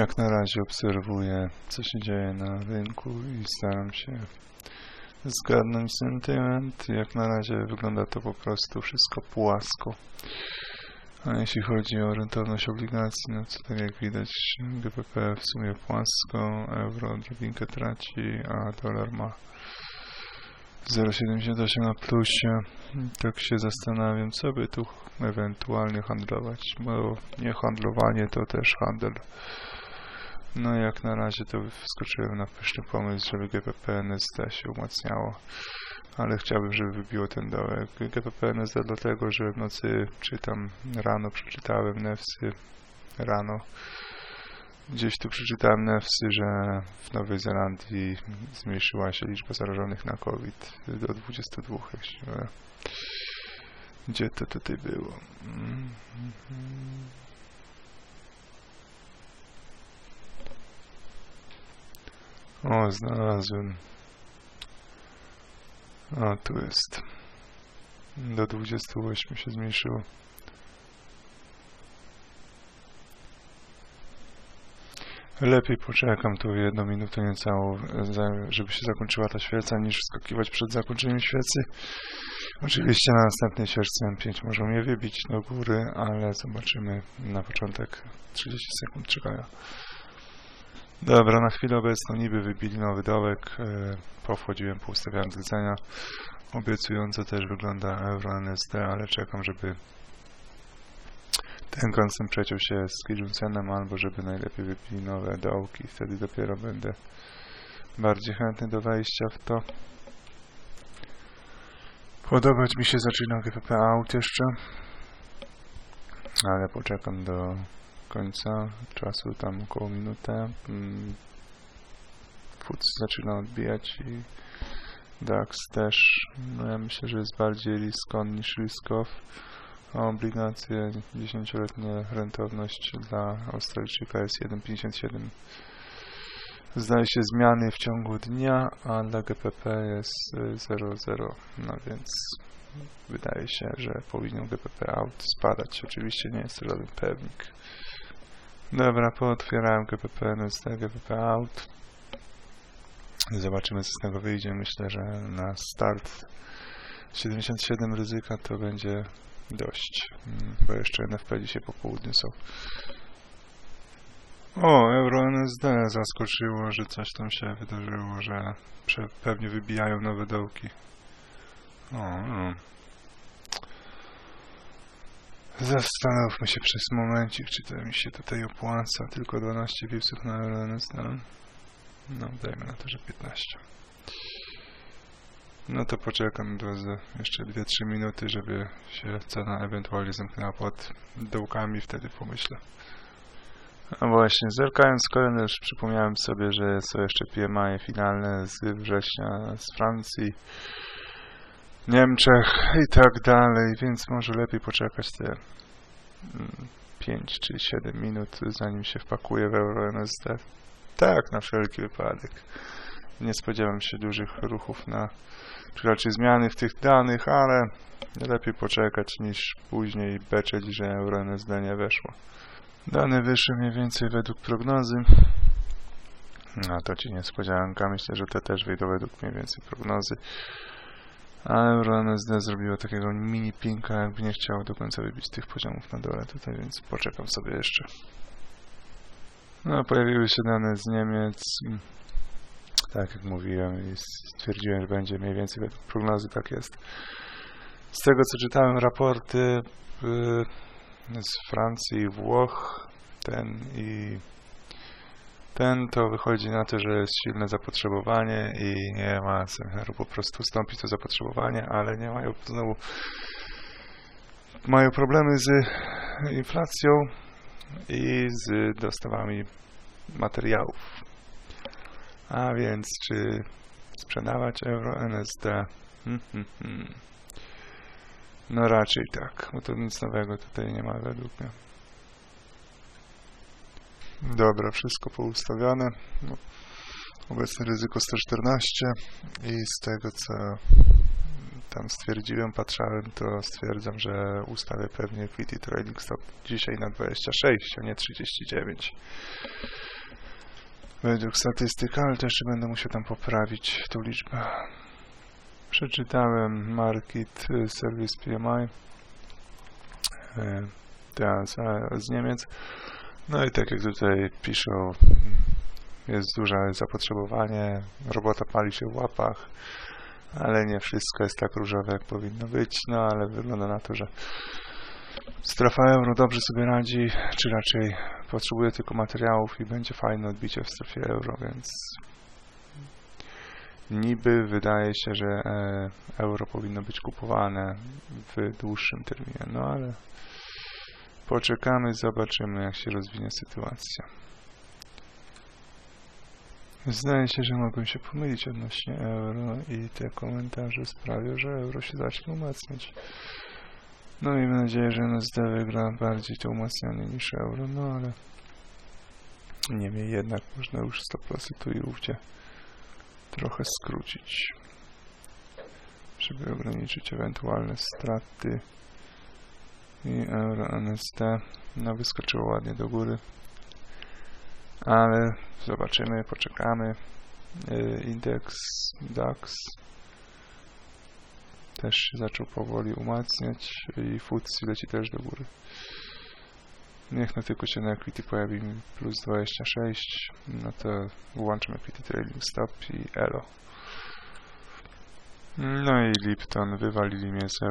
Jak na razie obserwuję, co się dzieje na rynku i staram się zgadnąć sentyment. Jak na razie wygląda to po prostu wszystko płasko. A jeśli chodzi o rentowność obligacji, no to tak jak widać GPP w sumie płasko, euro odrobinkę traci, a dolar ma 0,78 na plusie. Tak się zastanawiam, co by tu ewentualnie handlować, bo nie handlowanie to też handel. No jak na razie to wskoczyłem na pyszny pomysł, żeby GPP NSD się umacniało, ale chciałbym, żeby wybiło ten dołek. GPP NSD dlatego, że w nocy czy tam rano przeczytałem Nefsy, rano gdzieś tu przeczytałem Nefsy, że w Nowej Zelandii zmniejszyła się liczba zarażonych na COVID do 22, jak się mylę. Gdzie to tutaj było? Mm, mhm. O, znalazłem. A, tu jest. Do 28 się zmniejszyło. Lepiej poczekam tu jedną minutę niecałą, żeby się zakończyła ta świeca, niż wskakiwać przed zakończeniem świecy. Oczywiście na następnej świeczce M5 może mnie wybić do góry, ale zobaczymy na początek 30 sekund czekania. Dobra, na chwilę obecną niby wybili nowy dołek, e, powchodziłem, poustawiałem zlecenia. Obiecująco też wygląda Euro NSD, ale czekam, żeby ten konsum przeciął się z Kijuncenem, albo żeby najlepiej wybili nowe dołki. Wtedy dopiero będę bardziej chętny do wejścia w to. Podobać mi się zaczyna GPP Out jeszcze, ale poczekam do końca czasu, tam około minutę. Mm, FUC zaczyna odbijać i DAX też. No ja myślę, że jest bardziej risk niż risk off. Obligacje 10-letnia rentowność dla Australijczyka jest 1,57. Zdaje się zmiany w ciągu dnia, a dla GPP jest y, 0,0. No więc wydaje się, że powinien GPP out spadać. Oczywiście nie jest to żaden pewnik. Dobra, pootwierałem GPP, NSD, GPP out. Zobaczymy co z tego wyjdzie. Myślę, że na start 77 ryzyka to będzie dość, mm, bo jeszcze NFP dzisiaj po południu są. O, Euro NSD zaskoczyło, że coś tam się wydarzyło, że pewnie wybijają nowe dołki. O, no. Zastanówmy się przez momencik, czy to mi się tutaj opłaca. Tylko 12 pipsów na Euro NSD. No, dajmy na to, że 15. No to poczekam do jeszcze 2-3 minuty, żeby się cena ewentualnie zamknęła pod dołkami, wtedy pomyślę. A właśnie, zerkając już przypomniałem sobie, że są jeszcze PMI finalne z września z Francji, Niemczech i tak dalej, więc może lepiej poczekać te mm, 5 czy 7 minut, zanim się wpakuje w Euro NSD. Tak, na wszelki wypadek. Nie spodziewam się dużych ruchów na, czy raczej zmiany w tych danych, ale lepiej poczekać niż później beczeć, że Euro NSD nie weszło. Dane wyszły mniej więcej według prognozy. No to ci niespodzianka. Myślę, że te też wyjdą według mniej więcej prognozy. A Euro NSD zrobiło takiego mini pinka, jakby nie chciało do końca wybić tych poziomów na dole tutaj, więc poczekam sobie jeszcze. No, pojawiły się dane z Niemiec. Tak jak mówiłem i stwierdziłem, że będzie mniej więcej według prognozy, tak jest. Z tego co czytałem raporty y, z Francji i Włoch, ten i ten, to wychodzi na to, że jest silne zapotrzebowanie i nie ma zamiaru po prostu ustąpić to zapotrzebowanie, ale nie mają znowu mają problemy z inflacją i z dostawami materiałów. A więc czy sprzedawać euro NSD? Hmm, hmm, hmm. No raczej tak, bo to nic nowego tutaj nie ma według mnie. Dobra, wszystko poustawiane. No, obecne ryzyko 114 i z tego co tam stwierdziłem, patrzałem, to stwierdzam, że ustawię pewnie Equity Trading Stop dzisiaj na 26, a nie 39. Według statystyk, ale też będę musiał tam poprawić tą liczbę. Przeczytałem Market Service PMI e, teraz z Niemiec. No i tak jak tutaj piszą, jest duże zapotrzebowanie, robota pali się w łapach, ale nie wszystko jest tak różowe jak powinno być, no ale wygląda na to, że strefa euro dobrze sobie radzi, czy raczej potrzebuje tylko materiałów i będzie fajne odbicie w strefie euro, więc niby wydaje się, że e, euro powinno być kupowane w dłuższym terminie, no ale poczekamy, zobaczymy jak się rozwinie sytuacja. Zdaje się, że mogłem się pomylić odnośnie euro i te komentarze sprawią, że euro się zacznie umacniać. No miejmy nadzieję, że NSD wygra bardziej to umacnianie niż euro, no ale niemniej jednak można już 100% tu i ówdzie trochę skrócić, żeby ograniczyć ewentualne straty i euro NSD no wyskoczyło ładnie do góry. Ale zobaczymy, poczekamy. Yy, indeks DAX też się zaczął powoli umacniać i FTSE leci też do góry. Niech no tylko się na equity pojawi plus 26 no to włączmy equity trading stop i elo. No i Lipton wywalili mnie z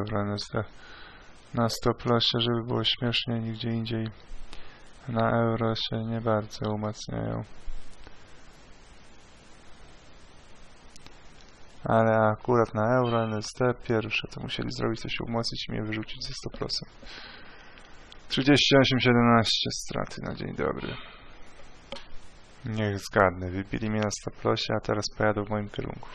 na stop lossie, żeby było śmiesznie, nigdzie indziej na euro się nie bardzo umacniają. Ale akurat na euro NST pierwsze to musieli zrobić się umocnić i mnie wyrzucić ze 100%. 38,17 straty na dzień dobry. Niech zgadnę, wybili mnie na 100%, a teraz pojadą w moim kierunku.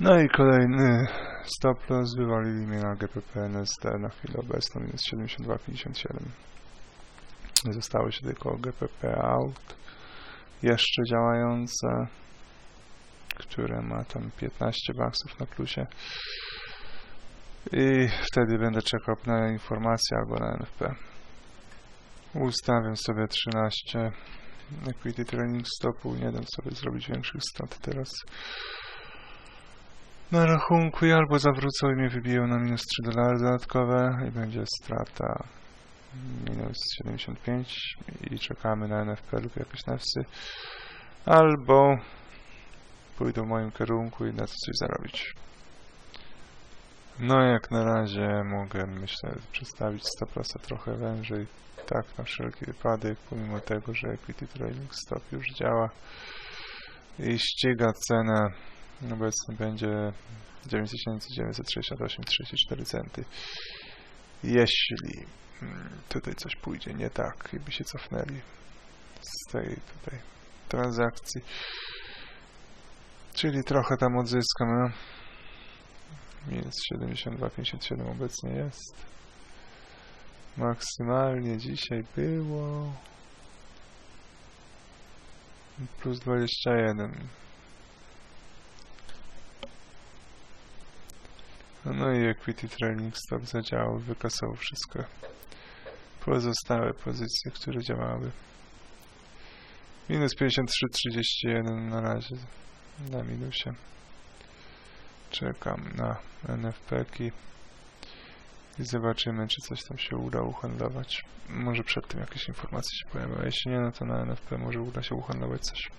No i kolejny stop loss wywalili mnie na GPP NSD na chwilę obecną minus 72,57. Zostały się tylko GPP out jeszcze działające, które ma tam 15 baksów na plusie. I wtedy będę czekał na informację albo na NFP. Ustawiam sobie 13 equity training stopu, nie dam sobie zrobić większych strat teraz na rachunku i albo zawrócą i mnie wybiją na minus 3 dolary dodatkowe i będzie strata minus 75 i czekamy na NFP lub jakieś nefsy albo pójdą w moim kierunku i na to coś zarobić. No jak na razie mogę myślę przedstawić 100% trochę wężej tak na wszelki wypadek pomimo tego, że Equity Trading Stop już działa i ściga cenę obecnie będzie 9968,34 centy. Jeśli mm, tutaj coś pójdzie nie tak i by się cofnęli z tej tutaj transakcji. Czyli trochę tam odzyskam no? minus 72,57 obecnie jest. Maksymalnie dzisiaj było. Plus 21 No i Equity Trailing Stop zadziałał, wykasował wszystko. Pozostałe pozycje, które działały. Minus 53,31 na razie na minusie. Czekam na NFP-ki i zobaczymy, czy coś tam się uda uhandlować. Może przed tym jakieś informacje się pojawią, jeśli nie, no to na NFP może uda się uhandlować coś.